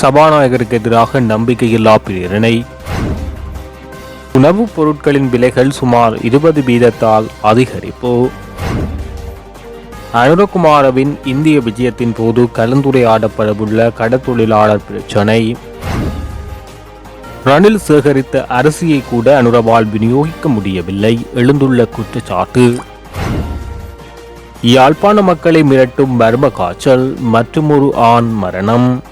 சபாநாயகருக்கு எதிராக நம்பிக்கையில்லா பிரேரணை. உணவுப் பொருட்களின் விலைகள் சுமார் இருபது வீதத்தால் அதிகரிப்பு. அனுரகுமாரவின் இந்திய விஜயத்தின் போது கலந்துரையாடப்படவுள்ள கடற்தொழிலாளர் பிரச்சினை. ரணில் சேகரித்த அரிசியை கூட அனுரவால் விநியோகிக்க முடியவில்லை எழுந்துள்ள குற்றச்சாட்டு. யாழ்ப்பாண மக்களை மிரட்டும் மர்ம காய்ச்சல் மற்றுமொரு ஆண் மரணம்.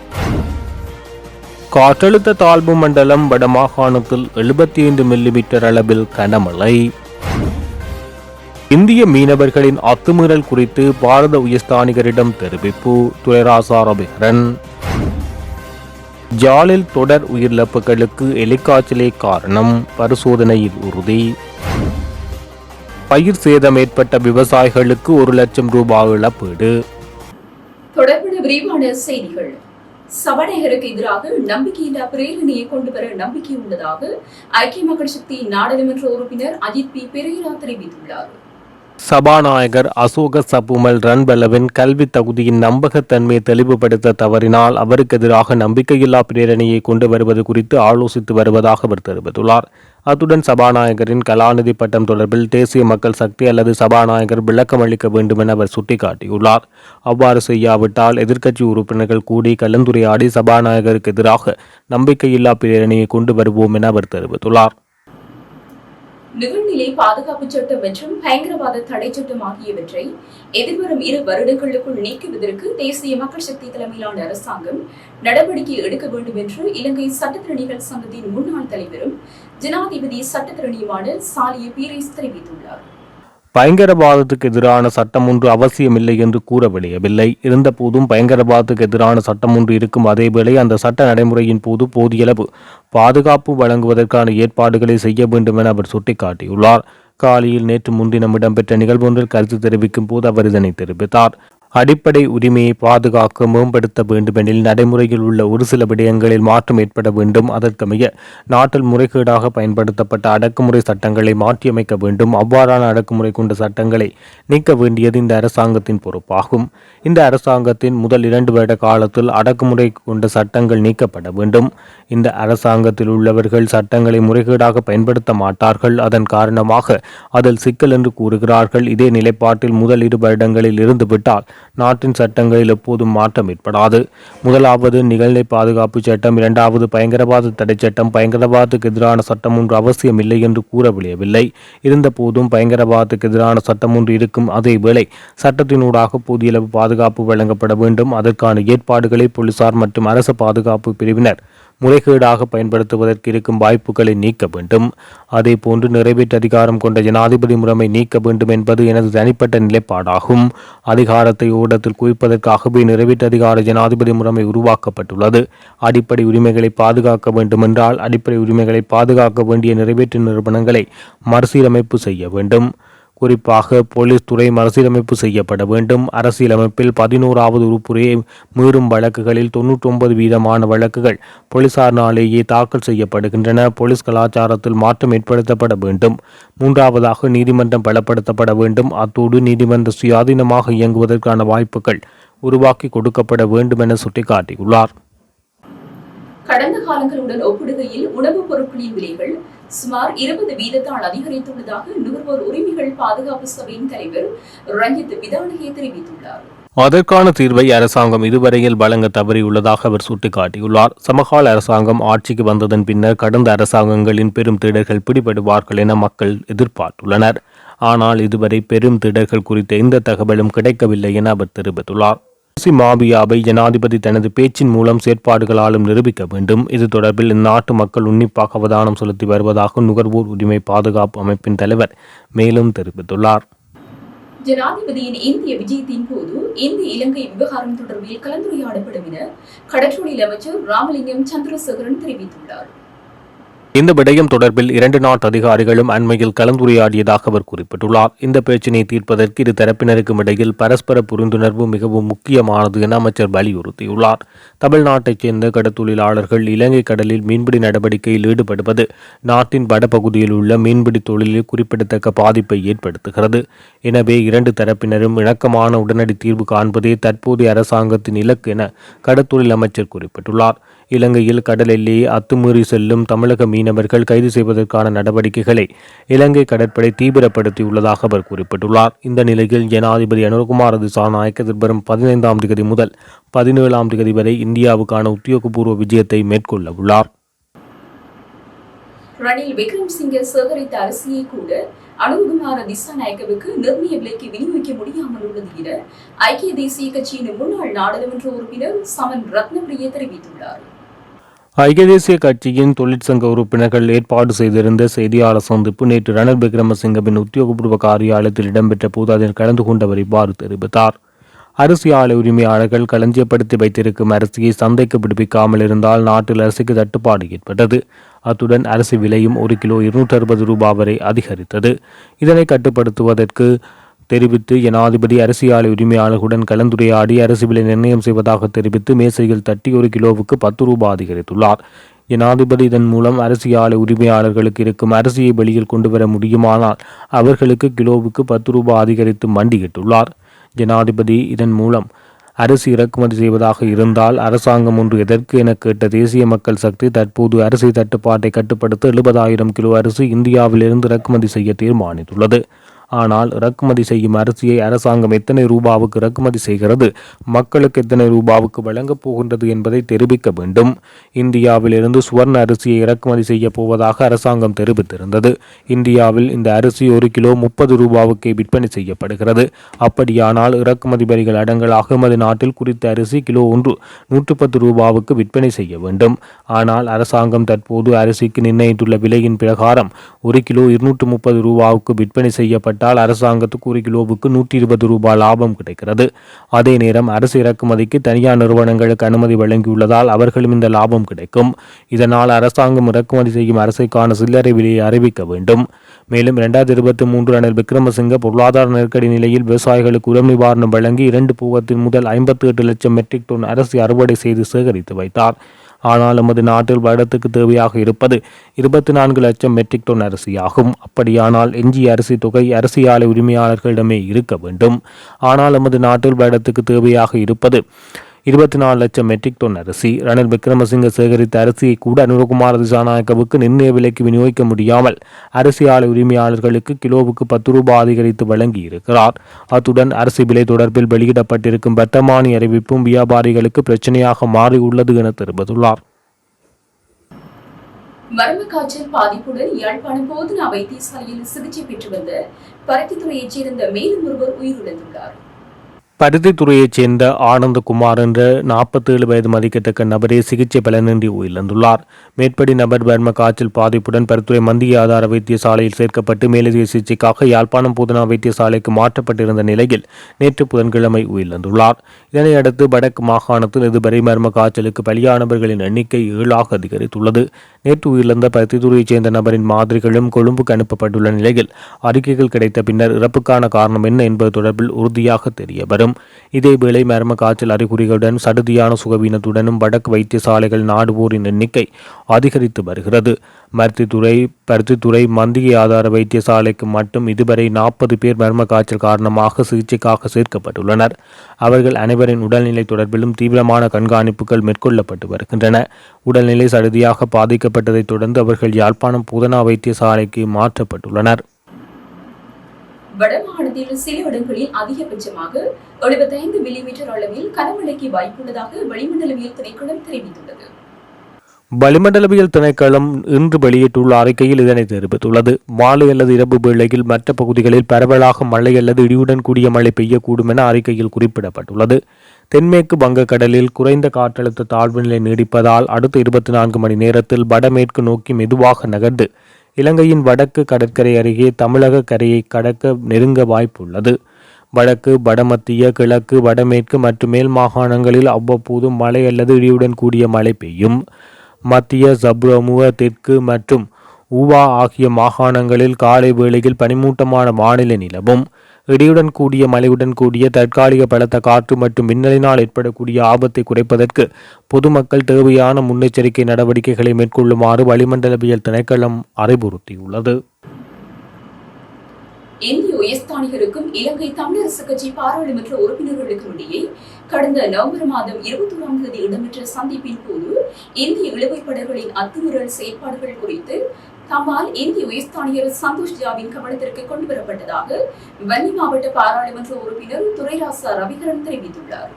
காற்றழுத்த தாழ்வு மண்டலம் வடமாகாணத்தில் எழுபத்தி ஐந்து மில்லிமீட்டர் அளவில் கனமழை. இந்திய மீனவர்களின் அத்துமீறல் குறித்து பாரத உயர்ஸ்தானிகரிடம் தெரிவிப்பு துரைராசா ரபிகரன் ஜாலில் தொடர் உயிரிழப்புகளுக்கு எலிக்காய்ச்சலே காரணம் பரிசோதனையில் உறுதி. பயிர் சேதம் ஏற்பட்ட விவசாயிகளுக்கு ஒரு லட்சம் ரூபாய் இழப்பீடு. தொடர்புடைய விரிவான செய்திகள். சபாநாயகருக்கு எதிராக நம்பிக்கையில்லா பிரேரணையை கொண்டு வர நம்பிக்கை உள்ளதாக ஐக்கிய மக்கள் சக்தி நாடாளுமன்ற உறுப்பினர் அஜித் பி. பெரேரா தெரிவித்துள்ளார். சபாநாயகர் அசோக சபுமல் ரன்பலவின் கல்வி தகுதியின் நம்பகத்தன்மையை தெளிவுபடுத்த தவறினால் அவருக்கு எதிராக நம்பிக்கையில்லா பிரேரணையை கொண்டு வருவது குறித்து ஆலோசித்து வருவதாக அவர் தெரிவித்துள்ளார். அத்துடன் சபாநாயகரின் கலாநிதி பட்டம் தொடர்பில் தேசிய மக்கள் சக்தி அல்லது சபாநாயகர் விளக்கம் அளிக்க வேண்டும் என அவர் சுட்டிக்காட்டியுள்ளார். அவ்வாறு செய்யாவிட்டால் எதிர்க்கட்சி உறுப்பினர்கள் கூடி கலந்துரையாடி சபாநாயகருக்கு எதிராக நம்பிக்கையில்லா பேரணியை கொண்டு வருவோம் என அவர் தெரிவித்துள்ளார். நிகழ்நிலை பாதுகாப்பு சட்டம் மற்றும் பயங்கரவாத தடை சட்டம் ஆகியவற்றை எதிர்வரும் இரு வருடங்களுக்குள் நீக்குவதற்கு தேசிய மக்கள் சக்தி தலைமையிலான அரசாங்கம் நடவடிக்கை எடுக்க வேண்டும் என்று இலங்கை சட்டத்திறனிகள் சங்கத்தின் முன்னாள் தலைவரும் ஜனாதிபதி சட்டத்திறனியுமான சாலிய பீரிஸ் தெரிவித்துள்ளார். பயங்கரவாதத்துக்கு எதிரான சட்டம் ஒன்று அவசியமில்லை என்று கூற விளையவில்லை இருந்தபோதும் பயங்கரவாதத்துக்கு எதிரான சட்டம் ஒன்று இருக்கும் அதேவேளை அந்த சட்ட நடைமுறையின் போது போதியளவு பாதுகாப்பு வழங்குவதற்கான ஏற்பாடுகளை செய்ய வேண்டும் என அவர் சுட்டிக்காட்டியுள்ளார். காலியில் நேற்று முன்தினம் இடம்பெற்ற நிகழ்வொன்றில் கருத்து தெரிவிக்கும் போது அவர் இதனை தெரிவித்தார். அடிப்படை உரிமையை பாதுகாக்க மேம்படுத்த வேண்டுமெனில் நடைமுறையில் உள்ள ஒரு சில விடயங்களில் மாற்றம் ஏற்பட வேண்டும். அதற்கமைய நாட்டில் முறைகேடாக பயன்படுத்தப்பட்ட அடக்குமுறை சட்டங்களை மாற்றியமைக்க வேண்டும். அவ்வாறான அடக்குமுறை கொண்ட சட்டங்களை நீக்க வேண்டியது இந்த அரசாங்கத்தின் பொறுப்பாகும். இந்த அரசாங்கத்தின் முதல் இரண்டு வருட காலத்தில் அடக்குமுறை கொண்ட சட்டங்கள் நீக்கப்பட வேண்டும். இந்த அரசாங்கத்தில் உள்ளவர்கள் சட்டங்களை முறைகேடாக பயன்படுத்த மாட்டார்கள். அதன் காரணமாக அதில் சிக்கல் என்று கூறுகிறார்கள். இதே நிலைப்பாட்டில் முதல் இரு வருடங்களில் இருந்துவிட்டால் நாட்டின் சட்டங்களில் எப்போதும் மாற்றம் ஏற்படாது. முதலாவது நிகழ்நிலை பாதுகாப்பு சட்டம் இரண்டாவது பயங்கரவாத தடை சட்டம் பயங்கரவாதத்துக்கு எதிரான சட்டம் ஒன்று அவசியம் இல்லை என்று கூற விளையவில்லை இருந்தபோதும் பயங்கரவாதத்துக்கு எதிரான சட்டம் ஒன்று இருக்கும் அதே சட்டத்தினூடாக சட்டத்தினூடாக போதியளவு பாதுகாப்பு வழங்கப்பட வேண்டும். அதற்கான ஏற்பாடுகளை போலீசார் மற்றும் அரசு பாதுகாப்பு பிரிவினர் முறைகேடாக பயன்படுத்துவதற்கு இருக்கும் வாய்ப்புகளை நீக்க வேண்டும். அதே போன்று நிறைவேற்று அதிகாரம் கொண்ட ஜனாதிபதி முறைமை நீக்க வேண்டும் என்பது எனது தனிப்பட்ட நிலைப்பாடாகும். அதிகாரத்தை ஊடத்தில் குவிப்பதற்காகவே நிறைவேற்று அதிகார ஜனாதிபதி முறைமை உருவாக்கப்பட்டுள்ளது. அடிப்படை உரிமைகளை பாதுகாக்க வேண்டுமென்றால் அடிப்படை உரிமைகளை பாதுகாக்க வேண்டிய நிறைவேற்று நிறுவனங்களை மறுசீரமைப்பு செய்ய வேண்டும். குறிப்பாக போலீஸ் துறை மறுசீரமைப்பு செய்யப்பட வேண்டும். அரசியலமைப்பில் பதினோராவது உறுப்புரையை மீறும் வழக்குகளில் தொன்னூற்றி ஒன்பது வீதமான வழக்குகள் போலீசாரினாலேயே தாக்கல் செய்யப்படுகின்றன. போலீஸ் கலாச்சாரத்தில் மாற்றம் ஏற்படுத்தப்பட வேண்டும். மூன்றாவதாக நீதிமன்றம் பலப்படுத்தப்பட வேண்டும். அத்தோடு நீதிமன்ற சுயாதீனமாக இயங்குவதற்கான வாய்ப்புகள் உருவாக்கி கொடுக்கப்பட வேண்டும் என சுட்டிக்காட்டியுள்ளார். கடந்த காலங்களுடன் ஒப்பிடுகையில் உணவுப் பொருட்களின் விலைகள் சுமார் இருபது வீதத்தால் அதிகரித்துள்ளதாக நுகர்வோர் உரிமைகள் பாதுகாப்பு சபையின் தலைவர் ரஞ்சித் விதானகே தெரிவித்துள்ளார். அதற்கான தீர்வை அரசாங்கம் இதுவரையில் வழங்க தவறியுள்ளதாக அவர் சுட்டிக்காட்டியுள்ளார். சமகால அரசாங்கம் ஆட்சிக்கு வந்ததன் பின்னர் கடந்த அரசாங்கங்களின் பெரும் திடர்கள் பிடிபடுவார்கள் என மக்கள் எதிர்பார்த்துள்ளனர். ஆனால் இதுவரை பெரும் திடர்கள் குறித்த எந்த தகவலும் கிடைக்கவில்லை என அவர் தெரிவித்துள்ளார். சி மாபியாவை ஜனாதிபதி தனது பேச்சின் மூலம் செயற்பாடுகளாலும் நிரூபிக்க வேண்டும். இது தொடர்பில் இந்நாட்டு மக்கள் உன்னிப்பாக அவதானம் செலுத்தி வருவதாக நுகர்வோர் உரிமை பாதுகாப்பு அமைப்பின் தலைவர் மேலும் தெரிவித்துள்ளார். ஜனாதிபதியின் இந்திய விஜயத்தின் போது இந்திய இலங்கை விவகாரம் தொடர்பில் கலந்துரையாடப்படும் என கடற்றொழில் அமைச்சர் ராமலிங்கம் சந்திரசேகரன் தெரிவித்துள்ளார். இந்த விடயம் தொடர்பில் இரண்டு நாட்டு அதிகாரிகளும் அண்மையில் கலந்துரையாடியதாக அவர் குறிப்பிட்டுள்ளார். இந்த பிரச்சினை தீர்ப்பதற்கு இரு தரப்பினருக்கும் இடையில் பரஸ்பர புரிந்துணர்வு மிகவும் முக்கியமானது என அமைச்சர் வலியுறுத்தியுள்ளார். தமிழ்நாட்டைச் சேர்ந்த கடத்தொழிலாளர்கள் இலங்கை கடலில் மீன்பிடி நடவடிக்கையில் ஈடுபடுவது நாட்டின் வடபகுதியில் உள்ள மீன்பிடி தொழிலில் குறிப்பிடத்தக்க பாதிப்பை ஏற்படுத்துகிறது. எனவே இரண்டு தரப்பினரும் இணக்கமான உடனடி தீர்வு காண்பதே தற்போதைய அரசாங்கத்தின் இலக்கு என கடத்தொழில் அமைச்சர் குறிப்பிட்டுள்ளார். இலங்கையில் கடல் எல்லையை அத்துமீறி செல்லும் தமிழக மீனவர்கள் கைது செய்வதற்கான நடவடிக்கைகளை இலங்கை கடற்படை தீவிரப்படுத்தியுள்ளதாக அவர் குறிப்பிட்டுள்ளார். இந்த நிலையில் ஜனாதிபதி அனுர்குமார் திசாநாயக்க எதிர்வரும் பதினைந்தாம் தேதி முதல் பதினேழாம் தேதி வரை இந்தியாவுக்கான உத்தியோகபூர்வ விஜயத்தை மேற்கொள்ள உள்ளார். ரணில் விக்ரம்சிங்கே சேகரித்த அரிசியை கூட அனுகுமார திசாநாயக்கவுக்கு நிர்ணய விலைக்கு விநியோகிக்க முடியாமல் உள்ளது என ஐக்கிய தேசிய கட்சியின் முன்னாள் நாடாளுமன்ற உறுப்பினர் சமன் ரத்னபிரிய தெரிவித்துள்ளார். ஐக்கிய தேசிய கட்சியின் தொழிற்சங்க உறுப்பினர்கள் ஏற்பாடு செய்திருந்த செய்தியாளர் சந்திப்பு நேற்று ரணில் விக்ரமசிங்கவின் உத்தியோகபூர்வ காரியாலயத்தில் இடம்பெற்ற போது அதில் கலந்து கொண்டவர் இவ்வாறு தெரிவித்தார். அரிசி ஆலை உரிமையாளர்கள் களஞ்சியப்படுத்தி வைத்திருக்கும் அரிசியை சந்தைக்கு பிடிப்பிக்காமல் இருந்தால் நாட்டில் அரிசிக்கு தட்டுப்பாடு ஏற்பட்டது. அத்துடன் அரிசி விலையும் ஒரு கிலோ இருநூற்றி அறுபது ரூபாய் வரை அதிகரித்தது. இதனை கட்டுப்படுத்துவதற்கு தெரிவித்து ஜனாதிபதி அரசியல் ஆலை உரிமையாளர்களுடன் கலந்துரையாடி அரசு விலை நிர்ணயம் செய்வதாக தெரிவித்து மேசையில் தட்டி ஒரு கிலோவுக்கு பத்து ரூபாய் அதிகரித்துள்ளார். ஜனாதிபதி இதன் மூலம் அரசியல் ஆலை உரிமையாளர்களுக்கு இருக்கும் அரிசியை வெளியில் கொண்டு வர முடியுமானால் அவர்களுக்கு கிலோவுக்கு பத்து ரூபாய் அதிகரித்து மண்டியிட்டுள்ளார். ஜனாதிபதி இதன் மூலம் அரிசி இறக்குமதி செய்வதாக இருந்தால் அரசாங்கம் ஒன்று எதற்கு என கேட்ட தேசிய மக்கள் சக்தி தற்போது அரிசி தட்டுப்பாட்டை கட்டுப்படுத்த எழுபதாயிரம் கிலோ அரிசி இந்தியாவிலிருந்து இறக்குமதி செய்ய தீர்மானித்துள்ளது. ஆனால் இறக்குமதி செய்யும் அரிசியை அரசாங்கம் எத்தனை ரூபாவுக்கு இறக்குமதி செய்கிறது? மக்களுக்கு எத்தனை ரூபாவுக்கு வழங்கப் போகின்றது என்பதை தெரிவிக்க வேண்டும். இந்தியாவிலிருந்து சுவர்ண அரிசியை இறக்குமதி செய்ய போவதாக அரசாங்கம் தெரிவித்திருந்தது. இந்தியாவில் இந்த அரிசி ஒரு கிலோ முப்பது ரூபாவுக்கே விற்பனை செய்யப்படுகிறது. அப்படியானால் இறக்குமதி வரிகள் அடங்கலாக எமது நாட்டில் குறித்த அரிசி கிலோ ஒன்று நூற்று பத்து ரூபாவுக்கு விற்பனை செய்ய வேண்டும். ஆனால் அரசாங்கம் தற்போது அரிசிக்கு நிர்ணயித்துள்ள விலையின் பிரகாரம் ஒரு கிலோ இருநூற்று முப்பது ரூபாவுக்கு விற்பனை செய்யப்பட்ட செய்யப்பட்டால் அரசாங்கத்துக்கு ஒரு கிலோவுக்கு நூற்றி இருபது ரூபாய் லாபம் கிடைக்கிறது. அதே நேரம் அரசு இறக்குமதிக்கு தனியார் நிறுவனங்களுக்கு அனுமதி வழங்கியுள்ளதால் அவர்களும் இந்த லாபம் கிடைக்கும். இதனால் அரசாங்கம் இறக்குமதி செய்யும் அரசுக்கான சில்லறை விலையை அறிவிக்க வேண்டும். மேலும் இரண்டாயிரத்தி இருபத்தி மூன்று ரணில் விக்ரமசிங்க பொருளாதார நெருக்கடி நிலையில் விவசாயிகளுக்கு உரம் நிவாரணம் வழங்கி இரண்டு பூவத்தின் முதல் ஐம்பத்தி எட்டு லட்சம் மெட்ரிக் டன் அரிசி அறுவடை செய்து சேகரித்து வைத்தார். ஆனால் நமது நாட்டில் வருடத்துக்கு தேவையாக இருப்பது இருபத்தி நான்கு லட்சம் மெட்ரிக் டன் அரிசியாகும். அப்படியானால் எஞ்சிய அரிசி தொகை அரிசி ஆலை உரிமையாளர்களிடமே இருக்க வேண்டும். ஆனால் நமது நாட்டில் வருடத்துக்கு தேவையாக இருப்பது இருபத்தி நாலு லட்சம் மெட்ரிக் டன் அரிசி. ரணில் விக்ரமசிங்க சேகரித்த அரிசியை கூட அனுரகுமார திசாநாயக்கவுக்கு நிர்ணய விலைக்கு விநியோகிக்க முடியாமல் அரிசி ஆலை உரிமையாளர்களுக்கு கிலோவுக்கு பத்து ரூபாய் அதிகரித்து வழங்கி இருக்கிறார் அத்துடன் அரிசி விலை தொடர்பில் வெளியிடப்பட்டிருக்கும் வர்த்தமானி அறிவிப்பும் வியாபாரிகளுக்கு பிரச்சனையாக மாறியுள்ளது என தெரிவித்துள்ளார். மர்ம காய்ச்சல் பாதிப்புடன் யாழ்ப்பாணம் போதனா வைத்தியசாலையில் சிகிச்சை பெற்று வந்த பருத்தித்துறையைச் சேர்ந்த மேலும் ஒருவர் உயிரிழந்துள்ளார். பருத்தித்துறையைச் சேர்ந்த ஆனந்தகுமார் என்ற நாற்பத்தேழு வயது மதிக்கத்தக்க நபரே சிகிச்சை பலனின்றி உயிரிழந்துள்ளார். மேற்படி நபர் பர்ம காய்ச்சல் பாதிப்புடன் பருத்துறை மந்திய ஆதார வைத்தியசாலையில் சேர்க்கப்பட்டு மேலதிக சிகிச்சைக்காக யாழ்ப்பாணம் பூதனா வைத்தியசாலைக்கு மாற்றப்பட்டிருந்த நிலையில் நேற்று புதன்கிழமை உயிரிழந்துள்ளார். இதனையடுத்து வடக்கு மாகாணத்தில் இதுவரை மர்ம காய்ச்சலுக்கு பலியானவர்களின் எண்ணிக்கை ஏழாக அதிகரித்துள்ளது. நேற்று உயிரிழந்த பருத்தித்துறையைச் சேர்ந்த நபரின் மாதிரிகளும் கொழும்புக்கு அனுப்பப்பட்டுள்ள நிலையில் அறிக்கைகள் கிடைத்த பின்னர் இறப்புக்கான காரணம் என்ன என்பது தொடர்பில் உறுதியாக தெரிய வரும் இதேவேளை மர்ம காய்ச்சல் அறிகுறிகளுடன் சடுதியான சுகவீனத்துடனும் வடக்கு வைத்தியசாலைகள் நாடுவோரின் எண்ணிக்கை அதிகரித்து வருகிறது. மருத்துவத்துறை பருத்தித்துறை மந்திய ஆதார வைத்தியசாலைக்கு மட்டும் இதுவரை நாற்பது பேர் மர்ம காய்ச்சல் காரணமாக சிகிச்சைக்காக சேர்க்கப்பட்டுள்ளனர். அவர்கள் அனைவரின் உடல்நிலை தொடர்பிலும் தீவிரமான கண்காணிப்புகள் மேற்கொள்ளப்பட்டு வருகின்றன. உடல்நிலை சடுதியாக பாதிக்கப்பட்டதைத் தொடர்ந்து அவர்கள் யாழ்ப்பாணம் பூதனா வைத்தியசாலைக்கு மாற்றப்பட்டுள்ளனர். வடமாகாணத்தில் சில இடங்களில் அதிகபட்சமாக எழுபத்தைந்து மில்லிமீட்டர் அளவில் கனமழைக்கு வாய்ப்புள்ளதாக வளிமண்டலவியல் திணைக்களம் தெரிவித்துள்ளது. வளிமண்டலவியல் திணைக்களம் இன்று வெளியிட்டுள்ள அறிக்கையில் இதனை தெரிவித்துள்ளது. மாலை அல்லது இரவு வேளையில் மற்ற பகுதிகளில் பரவலாக மழை அல்லது இடியுடன் கூடிய மழை பெய்யக்கூடும் என அறிக்கையில் குறிப்பிடப்பட்டுள்ளது. தென்மேற்கு வங்கக்கடலில் குறைந்த காற்றழுத்த தாழ்வு நிலை நீடிப்பதால் அடுத்த இருபத்தி நான்கு மணி நேரத்தில் வடமேற்கு நோக்கி மெதுவாக நகர்ந்து இலங்கையின் வடக்கு கடற்கரை அருகே தமிழக கரையை கடக்க நெருங்க வாய்ப்புள்ளது. வடக்கு வடமத்திய கிழக்கு வடமேற்கு மற்றும் மேல் மாகாணங்களில் அவ்வப்போது மழை அல்லது இடியுடன் கூடிய மழை பெய்யும். மத்திய சப்ரமுக தெற்கு மற்றும் ஊவா ஆகிய மாகாணங்களில் காலை வேளையில் பனிமூட்டமான வானிலை நிலவும். இடியுடன் கூடிய மழையுடன் கூடிய தற்காலிக பலத்த காற்று மற்றும் மின்னலினால் ஏற்படக்கூடிய ஆபத்தை குறைப்பதற்கு பொதுமக்கள் தேவையான முன்னெச்சரிக்கை நடவடிக்கைகளை மேற்கொள்ளுமாறு வளிமண்டலவியல் திணைக்களம் அறிவுறுத்தியுள்ளது. இந்திய உயர்ஸ்தானிகளுக்கும் இலங்கை தமிழரசு கட்சி பாராளுமன்ற உறுப்பினர்களுக்கும் இடையே கடந்த நவம்பர் மாதம் இருபத்தி ஒன்றாம் தேதி இடம்பெற்ற சந்திப்பின் போது இந்திய இழுவைப்படகுகளின் அத்துமீறல் செயற்பாடுகள் குறித்து தம்மால் இந்திய உயர்ஸ்தானியர் சந்தோஷ் ஜாவின் கவனத்திற்கு கொண்டு வரப்பட்டதாக வன்னி மாவட்ட பாராளுமன்ற உறுப்பினர் துரைராசா ரவிகரன் தெரிவித்துள்ளார்.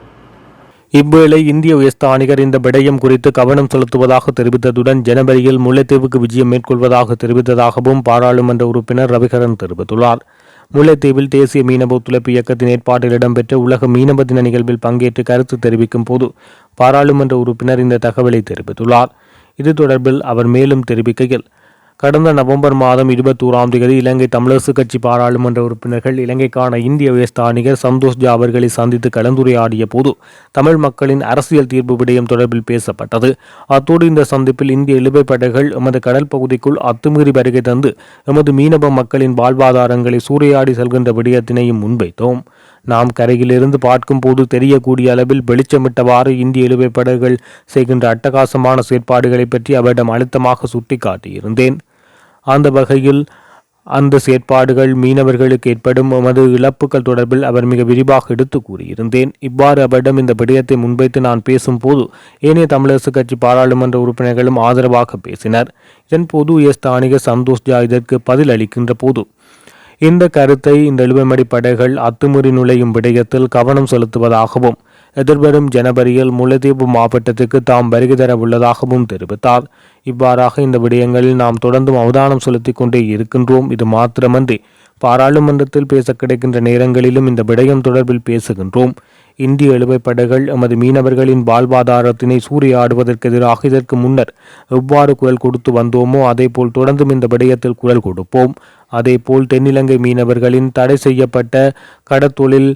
இவ்வேளை இந்திய உயர்ஸ்தானிகர் இந்த விடயம் குறித்து கவனம் செலுத்துவதாக தெரிவித்ததுடன் ஜனவரியில் முல்லைத்தீவுக்கு விஜயம் மேற்கொள்வதாக தெரிவித்ததாகவும் பாராளுமன்ற உறுப்பினர் ரவிகரன் தெரிவித்துள்ளார். முல்லைத்தீவில் தேசிய மீனவ ஒத்துழைப்பு இயக்கத்தின் ஏற்பாட்டில் இடம்பெற்ற உலக மீனவ தின நிகழ்வில் பங்கேற்று கருத்து தெரிவிக்கும் போது பாராளுமன்ற உறுப்பினர் இந்த தகவலை தெரிவித்துள்ளார். இது தொடர்பில் அவர் மேலும் தெரிவிக்கையில் கடந்த நவம்பர் மாதம் இருபத்தி ஓராம் தேதி இலங்கை தமிழரசு கட்சி பாராளுமன்ற உறுப்பினர்கள் இலங்கைக்கான இந்திய உயர்ஸ்தானிகர் சந்தோஷ் ஜா அவர்களை சந்தித்து கலந்துரையாடிய போது தமிழ் மக்களின் அரசியல் தீர்ப்பு விடயம் தொடர்பில் பேசப்பட்டது. அத்தோடு இந்த சந்திப்பில் இந்திய இழுவை படைகள் எமது கடல் பகுதிக்குள் அத்துமீறி வருகை தந்து எமது மீனவ மக்களின் வாழ்வாதாரங்களை சூறையாடி செல்கின்ற விடயத்தினையும் முன்வைத்தோம். நாம் கரையிலிருந்து பார்க்கும்போது தெரியக்கூடிய அளவில் வெளிச்சமிட்டவாறு இந்திய இழுவை படைகள் செய்கின்ற அட்டகாசமான செயற்பாடுகளை பற்றி அவரிடம் அழுத்தமாக சுட்டிக்காட்டியிருந்தேன். அந்த வகையில் அந்த செயற்பாடுகள் மீனவர்களுக்கு ஏற்படும் எமது இழப்புகள் தொடர்பில் அவர் மிக விரிவாக எடுத்து கூறியிருந்தேன். இவ்வாறு அவரிடம் இந்த விடயத்தை முன்வைத்து நான் பேசும்போது ஏனைய தமிழரசு கட்சி பாராளுமன்ற உறுப்பினர்களும் ஆதரவாக பேசினர். இதன்போது எஸ் தானிக சந்தோஷ் ஜா இதற்கு பதில் அளிக்கின்ற போது இந்த கருத்தை இந்த எழுபமடி படைகள் அத்துமீறி நுழையும் விடயத்தில் கவனம் செலுத்துவதாகவும் எதிர்வரும் ஜனவரியில் முல்லைத்தீவு மாவட்டத்துக்கு தாம் வருகை தர உள்ளதாகவும் தெரிவித்தார். இவ்வாறாக இந்த விடயங்களில் நாம் தொடர்ந்தும் அவதானம் செலுத்திக் கொண்டே இருக்கின்றோம். இது மாத்திரமன்றி பாராளுமன்றத்தில் பேச கிடைக்கின்ற நேரங்களிலும் இந்த விடயம் தொடர்பில் பேசுகின்றோம். இந்திய எழுவைப்படைகள் எமது மீனவர்களின் வாழ்வாதாரத்தினை சூறையாடுவதற்கு எதிராக இதற்கு முன்னர் எவ்வாறு குரல் கொடுத்து வந்தோமோ அதேபோல் தொடர்ந்தும் இந்த விடயத்தில் குரல் கொடுப்போம். அதேபோல் தென்னிலங்கை மீனவர்களின் தடை செய்யப்பட்ட கடத்தொழில்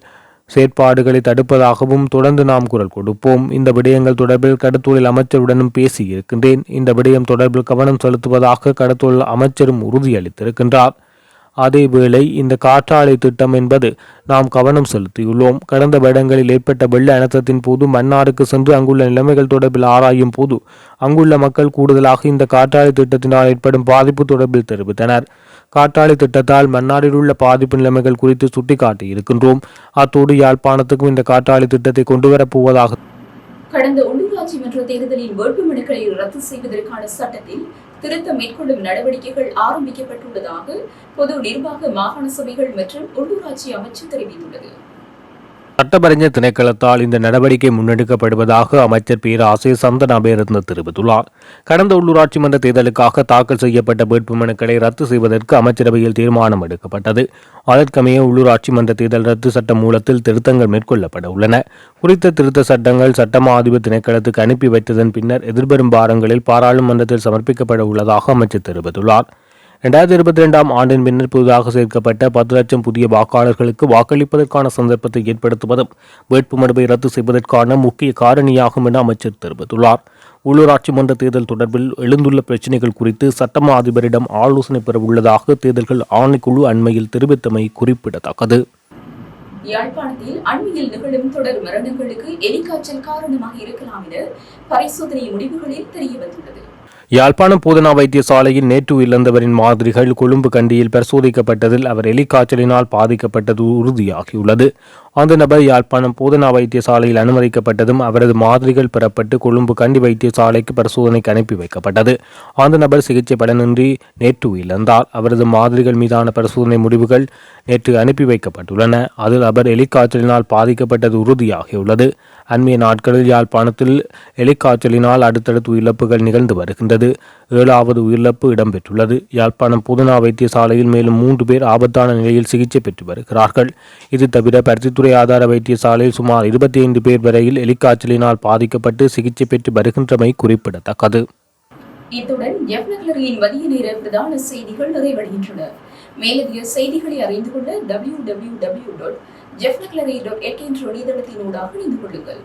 செயற்பாடுகளை தடுப்பதாகவும் தொடர்ந்து நாம் குரல் கொடுப்போம். இந்த விடயங்கள் தொடர்பில் கடத்தொழில் அமைச்சருடனும் பேசியிருக்கின்றேன் இந்த விடயம் தொடர்பில் கவனம் செலுத்துவதாக கடத்தொழில் அமைச்சரும் உறுதியளித்திருக்கின்றார். அதேவேளை இந்த காற்றாலை திட்டம் என்பது நாம் கவனம் செலுத்தியுள்ளோம். கடந்த வருடங்களில் ஏற்பட்ட வெள்ள அனர்த்தத்தின் போது மன்னாருக்கு சென்று அங்குள்ள நிலைமைகள் தொடர்பில் ஆராயும் போது அங்குள்ள மக்கள் கூடுதலாக இந்த காற்றாலை திட்டத்தினால் ஏற்படும் பாதிப்பு தொடர்பில் தெரிவித்தனர். காற்றாலை திட்டத்தால் மன்னாரில் உள்ள பாதிப்பு நிலைமைகள் குறித்து சுட்டிக்காட்டியிருக்கின்றோம். அத்தோடு யாழ்ப்பாணத்துக்கும் இந்த காற்றாலை திட்டத்தை கொண்டுவரப் போவதாக கடந்த உள்ளூராட்சி மன்ற தேர்தலில் வேட்புமனுக்களை ரத்து செய்வதற்கான சட்டத்தில் திருத்தம் மேற்கொள்ளும் நடவடிக்கைகள் ஆரம்பிக்கப்பட்டுள்ளதாக பொது நிர்வாக மாகாண சபைகள் மற்றும் உள்ளூராட்சி அமைச்சு தெரிவித்துள்ளது. சட்டப்பறிஞர் திணைக்களத்தால் இந்த நடவடிக்கை முன்னெடுக்கப்படுவதாக அமைச்சர் பேராசை சந்தன அபேரத்ன தெரிவித்துள்ளார். கடந்த உள்ளூராட்சி மன்ற தேர்தலுக்காக தாக்கல் செய்யப்பட்ட வேட்புமனுக்களை ரத்து செய்வதற்கு அமைச்சரவையில் தீர்மானம் எடுக்கப்பட்டது. அதற்கமைய உள்ளூராட்சி மன்ற தேர்தல் ரத்து சட்ட மூலத்தில் திருத்தங்கள் மேற்கொள்ளப்பட உள்ளன. குறித்த திருத்த சட்டங்கள் சட்டமா அதிபர் திணைக்களத்துக்கு அனுப்பி வைத்ததன் பின்னர் எதிர்வரும் வாரங்களில் பாராளுமன்றத்தில் சமர்ப்பிக்கப்பட உள்ளதாக அமைச்சர் தெரிவித்துள்ளார். ரெண்டாயிரத்தி இருபத்தி ரெண்டாம் ஆண்டின் பின்னர் புதிதாக சேர்க்கப்பட்ட பத்து லட்சம் புதிய வாக்காளர்களுக்கு வாக்களிப்பதற்கான சந்தர்ப்பத்தை ஏற்படுத்துவதும் வேட்புமனுவை ரத்து செய்வதற்கான முக்கிய காரணியாகும் என அமைச்சர் தெரிவித்துள்ளார். உள்ளூராட்சி மன்ற தேர்தல் தொடர்பில் எழுந்துள்ள பிரச்சினைகள் குறித்து சட்டமா அதிபரிடம் ஆலோசனை பெற உள்ளதாக தேர்தல்கள் ஆணைக்குழு அண்மையில் தெரிவித்தமை குறிப்பிடத்தக்கது. யாழ்ப்பாணத்தில் அண்மையில் நிகழும் தொடர் மரணங்களுக்கு எலிக்காய்ச்சல் காரணமாக இருக்கலாம் என பரிசோதனை முடிவுகளில் தெரியவந்துள்ளது. யாழ்ப்பாணம் பூதனா வைத்தியசாலையில் நேற்று இழந்தவரின் மாதிரிகள் கொழும்பு கண்டியில் பரிசோதிக்கப்பட்டதில் அவர் எலிக்காய்ச்சலினால் பாதிக்கப்பட்டது உறுதியாகியுள்ளது. அந்த நபர் யாழ்ப்பாணம் போதனா வைத்தியசாலையில் அனுமதிக்கப்பட்டதும் அவரது மாதிரிகள் பெறப்பட்டு கொழும்பு கண்டி வைத்தியசாலைக்கு பரிசோதனைக்கு அனுப்பி வைக்கப்பட்டது. அந்த நபர் சிகிச்சை பலனின்றி நேற்று இழந்தார் அவரது மாதிரிகள் மீதான பரிசோதனை முடிவுகள் நேற்று அனுப்பி வைக்கப்பட்டுள்ளன. அதில் அவர் எலிக்காய்ச்சலினால் பாதிக்கப்பட்டது உறுதியாகியுள்ளது. அண்மைய நாட்களில் யாழ்ப்பாணத்தில் எலிக்காய்ச்சலினால் அடுத்தடுத்து உயிரிழப்புகள் நிகழ்ந்து வருகின்றது. ஏழாவது உயிரிழப்பு இடம்பெற்றுள்ளது. யாழ்ப்பாணம் புதுனா வைத்தியசாலையில் மேலும் மூன்று பேர் ஆபத்தான நிலையில் சிகிச்சை பெற்று வருகிறார்கள். இது தவிர பருத்தித்துறை ஆதார வைத்தியசாலையில் சுமார் இருபத்தி ஐந்து பேர் வரையில் எலிக்காய்ச்சலினால் பாதிக்கப்பட்டு சிகிச்சை பெற்று வருகின்றமை குறிப்பிடத்தக்கது. இத்துடன் எஃப்னக்லரியின் மதிய நேர பிரதான செய்திகள் நிறைவடைகின்றன. மேலதிக செய்திகளை அறிந்து கொள்ள டபிள்யூ டபிள்யூ டபிள்யூ டாட் ஜெஃப்னக்லரி டாட் எட் என்ற இணையதளத்தினூடாக இணைந்து கொள்ளுங்கள்.